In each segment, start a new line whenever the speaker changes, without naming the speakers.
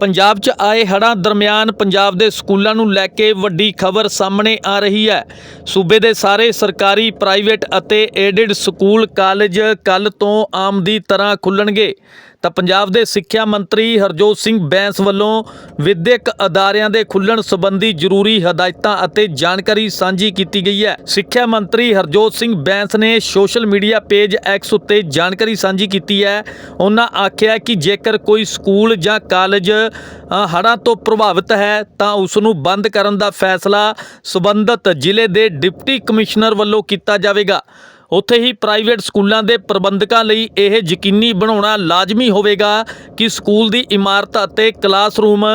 ਪੰਜਾਬ 'ਚ ਆਏ ਹੜ੍ਹਾਂ ਦਰਮਿਆਨ ਪੰਜਾਬ ਦੇ ਸਕੂਲਾਂ ਨੂੰ ਲੈ ਕੇ ਵੱਡੀ ਖਬਰ ਸਾਹਮਣੇ ਆ ਰਹੀ ਹੈ। ਸੂਬੇ ਦੇ ਸਾਰੇ ਸਰਕਾਰੀ, ਪ੍ਰਾਈਵੇਟ ਅਤੇ ਏਡਡ ਸਕੂਲ, ਕਾਲਜ ਕੱਲ ਤੋਂ ਆਮ ਦੀ ਤਰ੍ਹਾਂ ਖੁੱਲਣਗੇ। ਤਾਂ ਪੰਜਾਬ ਦੇ ਸਿੱਖਿਆ ਮੰਤਰੀ ਹਰਜੋਤ ਸਿੰਘ ਬੈਂਸ ਵੱਲੋਂ ਵਿਦਿਅਕ ਅਦਾਰਿਆਂ ਦੇ ਖੁੱਲਣ ਸੰਬੰਧੀ ਜ਼ਰੂਰੀ ਹਦਾਇਤਾਂ ਅਤੇ ਜਾਣਕਾਰੀ ਸਾਂਝੀ ਕੀਤੀ ਗਈ ਹੈ। ਸਿੱਖਿਆ ਮੰਤਰੀ ਹਰਜੋਤ ਸਿੰਘ ਬੈਂਸ ਨੇ ਸੋਸ਼ਲ ਮੀਡੀਆ ਪੇਜ ਐਕਸ ਉੱਤੇ ਜਾਣਕਾਰੀ ਸਾਂਝੀ ਕੀਤੀ ਹੈ। ਉਹਨਾਂ ਆਖਿਆ ਕਿ ਜੇਕਰ ਕੋਈ ਸਕੂਲ ਜਾਂ ਕਾਲਜ ਹੜ੍ਹਾਂ ਤੋਂ ਪ੍ਰਭਾਵਿਤ ਹੈ, ਤਾਂ ਉਸ ਨੂੰ ਬੰਦ ਕਰਨ ਦਾ ਫੈਸਲਾ ਸਬੰਧਤ ਜ਼ਿਲ੍ਹੇ ਦੇ ਡਿਪਟੀ ਕਮਿਸ਼ਨਰ ਵੱਲੋਂ ਕੀਤਾ ਜਾਵੇਗਾ। ਉੱਥੇ ਹੀ ਪ੍ਰਾਈਵੇਟ ਸਕੂਲਾਂ ਦੇ ਪ੍ਰਬੰਧਕਾਂ ਲਈ ਇਹ ਯਕੀਨੀ ਬਣਾਉਣਾ ਲਾਜ਼ਮੀ ਹੋਵੇਗਾ ਕਿ ਸਕੂਲ ਦੀ ਇਮਾਰਤ ਅਤੇ ਕਲਾਸਰੂਮ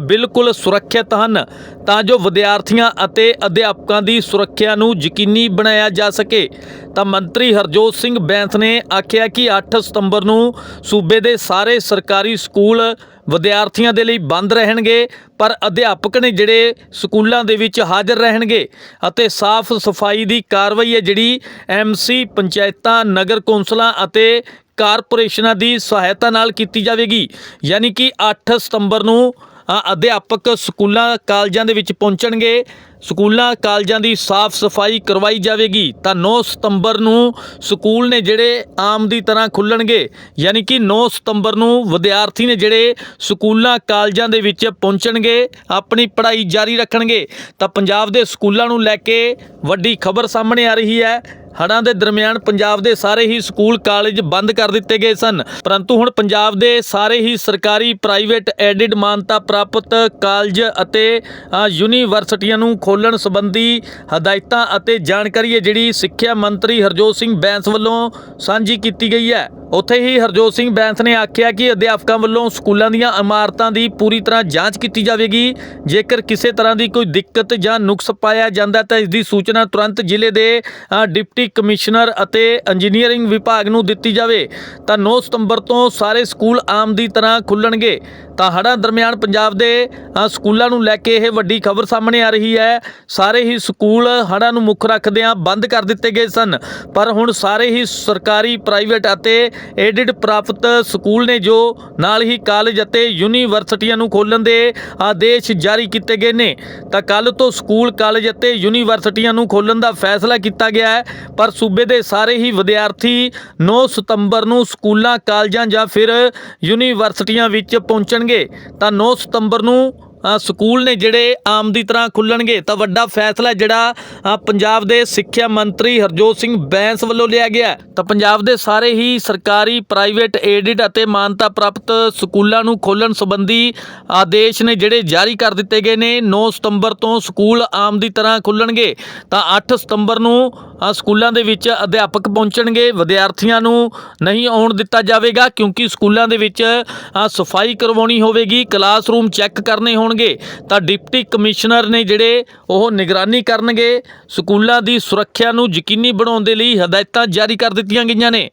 ਬਿਲਕੁਲ ਸੁਰੱਖਿਅਤ ਹਨ। ਤਾਂ ਜੋ ਵਿਦਿਆਰਥੀਆਂ ਅਤੇ ਅਧਿਆਪਕਾਂ ਦੀ ਸੁਰੱਖਿਆ ਨੂੰ ਯਕੀਨੀ ਬਣਾਇਆ ਜਾ ਸਕੇ। ਤਾਂ ਮੰਤਰੀ ਹਰਜੋਤ ਸਿੰਘ ਬੈਂਸ ਨੇ ਆਖਿਆ ਕਿ 8 ਸਤੰਬਰ ਨੂੰ ਸੂਬੇ ਦੇ ਸਾਰੇ ਸਰਕਾਰੀ ਸਕੂਲ ਵਿਦਿਆਰਥੀਆਂ ਦੇ ਲਈ ਬੰਦ ਰਹਿਣਗੇ, ਪਰ ਅਧਿਆਪਕ ਨੇ ਜਿਹੜੇ ਸਕੂਲਾਂ ਦੇ ਵਿੱਚ ਹਾਜ਼ਰ ਰਹਿਣਗੇ ਅਤੇ ਸਾਫ਼ ਸਫ਼ਾਈ ਦੀ ਕਾਰਵਾਈ ਹੈ ਜਿਹੜੀ ਐਮਸੀ ਪੰਚਾਇਤਾਂ, ਨਗਰ ਕੌਂਸਲਾਂ ਅਤੇ ਕਾਰਪੋਰੇਸ਼ਨਾਂ ਦੀ ਸਹਾਇਤਾ ਨਾਲ ਕੀਤੀ ਜਾਵੇਗੀ। ਯਾਨੀ ਕਿ 8 ਸਤੰਬਰ ਨੂੰ ਅਧਿਆਪਕ ਸਕੂਲਾਂ, ਕਾਲਜਾਂ ਦੇ ਵਿੱਚ ਪਹੁੰਚਣਗੇ। ਸਕੂਲਾਂ, ਕਾਲਜਾਂ ਦੀ ਸਾਫ਼ ਸਫ਼ਾਈ ਕਰਵਾਈ ਜਾਵੇਗੀ, ਤਾਂ 9 ਸਤੰਬਰ ਨੂੰ ਸਕੂਲ ਨੇ ਜਿਹੜੇ ਆਮ ਦੀ ਤਰ੍ਹਾਂ ਖੁੱਲਣਗੇ, ਯਾਨੀ ਕਿ 9 ਸਤੰਬਰ ਨੂੰ ਵਿਦਿਆਰਥੀ ਨੇ ਜਿਹੜੇ ਸਕੂਲਾਂ, ਕਾਲਜਾਂ ਦੇ ਵਿੱਚ ਪਹੁੰਚਣਗੇ, ਆਪਣੀ ਪੜ੍ਹਾਈ ਜਾਰੀ ਰੱਖਣਗੇ, ਤਾਂ ਪੰਜਾਬ ਦੇ ਸਕੂਲਾਂ ਨੂੰ ਲੈ ਕੇ ਵੱਡੀ ਖਬਰ ਸਾਹਮਣੇ ਆ ਰਹੀ ਹੈ। ਹੜ੍ਹਾਂ ਦੇ ਦਰਮਿਆਨ ਪੰਜਾਬ ਦੇ ਸਾਰੇ ਹੀ ਸਕੂਲ, ਕਾਲਜ ਬੰਦ ਕਰ ਦਿੱਤੇ ਗਏ ਸਨ, ਪਰੰਤੂ ਹੁਣ ਪੰਜਾਬ ਦੇ ਸਾਰੇ ਹੀ ਸਰਕਾਰੀ, ਪ੍ਰਾਈਵੇਟ, ਐਡਿਡ ਮਾਨਤਾ ਪ੍ਰਾਪਤ ਕਾਲਜ ਅਤੇ ਯੂਨੀਵਰਸਿਟੀਆਂ ਨੂੰ ਖੋਲਣ ਸੰਬੰਧੀ ਹਦਾਇਤਾਂ ਅਤੇ ਜਾਣਕਾਰੀ ਹੈ, ਜਿਹੜੀ ਸਿੱਖਿਆ ਮੰਤਰੀ ਹਰਜੋਤ ਸਿੰਘ ਬੈਂਸ ਵੱਲੋਂ ਸਾਂਝੀ ਕੀਤੀ ਗਈ ਹੈ। ਉੱਥੇ ਹੀ ਹਰਜੋਤ ਸਿੰਘ ਬੈਂਸ ਨੇ ਆਖਿਆ ਕਿ ਅਧਿਆਪਕਾਂ ਵੱਲੋਂ ਸਕੂਲਾਂ ਦੀਆਂ ਇਮਾਰਤਾਂ ਦੀ ਪੂਰੀ ਤਰ੍ਹਾਂ ਜਾਂਚ ਕੀਤੀ ਜਾਵੇਗੀ। ਜੇਕਰ ਕਿਸੇ ਤਰ੍ਹਾਂ ਦੀ ਕੋਈ ਦਿੱਕਤ ਜਾਂ ਨੁਕਸ ਪਾਇਆ ਜਾਂਦਾ ਤਾਂ ਇਸ ਦੀ ਸੂਚਨਾ ਤੁਰੰਤ ਜ਼ਿਲ੍ਹੇ ਦੇ ਡਿਪਟੀ ਕਮਿਸ਼ਨਰ ਅਤੇ ਇੰਜੀਨੀਅਰਿੰਗ ਵਿਭਾਗ ਨੂੰ ਦਿੱਤੀ ਜਾਵੇ। ਤਾਂ 9 ਸਤੰਬਰ ਤੋਂ ਸਾਰੇ ਸਕੂਲ ਆਮ ਦੀ ਤਰ੍ਹਾਂ ਖੁੱਲਣਗੇ। ਤਾਂ ਹੜ੍ਹਾਂ ਦਰਮਿਆਨ ਪੰਜਾਬ ਦੇ ਸਕੂਲਾਂ ਨੂੰ ਲੈ ਕੇ ਇਹ ਵੱਡੀ ਖਬਰ ਸਾਹਮਣੇ ਆ ਰਹੀ ਹੈ। ਸਾਰੇ ਹੀ ਸਕੂਲ ਹੜ੍ਹਾਂ ਨੂੰ ਮੁੱਖ ਰੱਖਦਿਆਂ ਬੰਦ ਕਰ ਦਿੱਤੇ ਗਏ ਸਨ। ਪਰ ਹੁਣ ਸਾਰੇ ਹੀ ਸਰਕਾਰੀ, ਪ੍ਰਾਈਵੇਟ ਅਤੇ ਏਡਿਡ ਪ੍ਰਾਪਤ ਸਕੂਲ ਨੇ ਜੋ ਨਾਲ ਹੀ ਕਾਲਜ ਅਤੇ ਯੂਨੀਵਰਸਿਟੀਆਂ ਨੂੰ ਖੋਲ੍ਹਣ ਦੇ ਆਦੇਸ਼ ਜਾਰੀ ਕੀਤੇ ਗਏ ਨੇ। ਤਾਂ ਕੱਲ ਤੋਂ ਸਕੂਲ, ਕਾਲਜ ਅਤੇ ਯੂਨੀਵਰਸਿਟੀਆਂ ਨੂੰ ਖੋਲ੍ਹਣ ਦਾ ਫੈਸਲਾ ਕੀਤਾ ਗਿਆ ਹੈ। ਪਰ ਸੂਬੇ ਦੇ ਸਾਰੇ ਹੀ ਵਿਦਿਆਰਥੀ 9 ਸਤੰਬਰ ਨੂੰ ਸਕੂਲਾਂ, ਕਾਲਜਾਂ ਜਾਂ ਫਿਰ ਯੂਨੀਵਰਸਿਟੀਆਂ ਵਿੱਚ ਪਹੁੰਚਣਗੇ। ਤਾਂ 9 ਸਤੰਬਰ ਨੂੰ ਸਕੂਲ ਨੇ ਜਿਹੜੇ ਆਮ ਦੀ ਤਰ੍ਹਾਂ ਖੁੱਲਣਗੇ, ਤਾਂ ਵੱਡਾ ਫੈਸਲਾ ਜਿਹੜਾ ਪੰਜਾਬ ਦੇ ਸਿੱਖਿਆ ਮੰਤਰੀ ਹਰਜੋਤ ਸਿੰਘ ਬੈਂਸ ਵੱਲੋਂ ਲਿਆ ਗਿਆ ਤਾਂ ਪੰਜਾਬ ਦੇ ਸਾਰੇ ਹੀ ਸਰਕਾਰੀ ਪ੍ਰਾਈਵੇਟ ਏਡਿਡ ਅਤੇ ਮਾਨਤਾ ਪ੍ਰਾਪਤ ਸਕੂਲਾਂ ਨੂੰ ਖੋਲ੍ਹਣ ਸੰਬੰਧੀ ਆਦੇਸ਼ ਨੇ ਜਿਹੜੇ ਜਾਰੀ ਕਰ ਦਿੱਤੇ ਗਏ ਨੇ 9 ਸਤੰਬਰ ਤੋਂ ਸਕੂਲ ਆਮ ਦੀ ਤਰ੍ਹਾਂ ਖੁੱਲਣਗੇ, ਤਾਂ 8 ਸਤੰਬਰ ਨੂੰ ਅ, ਸਕੂਲਾਂ ਦੇ ਵਿੱਚ ਅਧਿਆਪਕ ਪਹੁੰਚਣਗੇ ਵਿਦਿਆਰਥੀਆਂ ਨੂੰ ਨਹੀਂ ਆਉਣ ਦਿੱਤਾ ਜਾਵੇਗਾ ਕਿਉਂਕਿ ਸਕੂਲਾਂ ਦੇ ਵਿੱਚ ਸਫ਼ਾਈ ਕਰਵਾਉਣੀ ਹੋਵੇਗੀ ਕਲਾਸਰੂਮ ਚੈੱਕ ਕਰਨੇ ਹੋਣਗੇ। ਤਾਂ ਡਿਪਟੀ ਕਮਿਸ਼ਨਰ ਨੇ ਜਿਹੜੇ ਉਹ ਨਿਗਰਾਨੀ ਕਰਨਗੇ ਸਕੂਲਾਂ ਦੀ ਸੁਰੱਖਿਆ ਨੂੰ ਯਕੀਨੀ ਬਣਾਉਣ ਦੇ ਲਈ ਹਦਾਇਤਾਂ ਜਾਰੀ ਕਰ ਦਿੱਤੀਆਂ ਗਈਆਂ ਨੇ।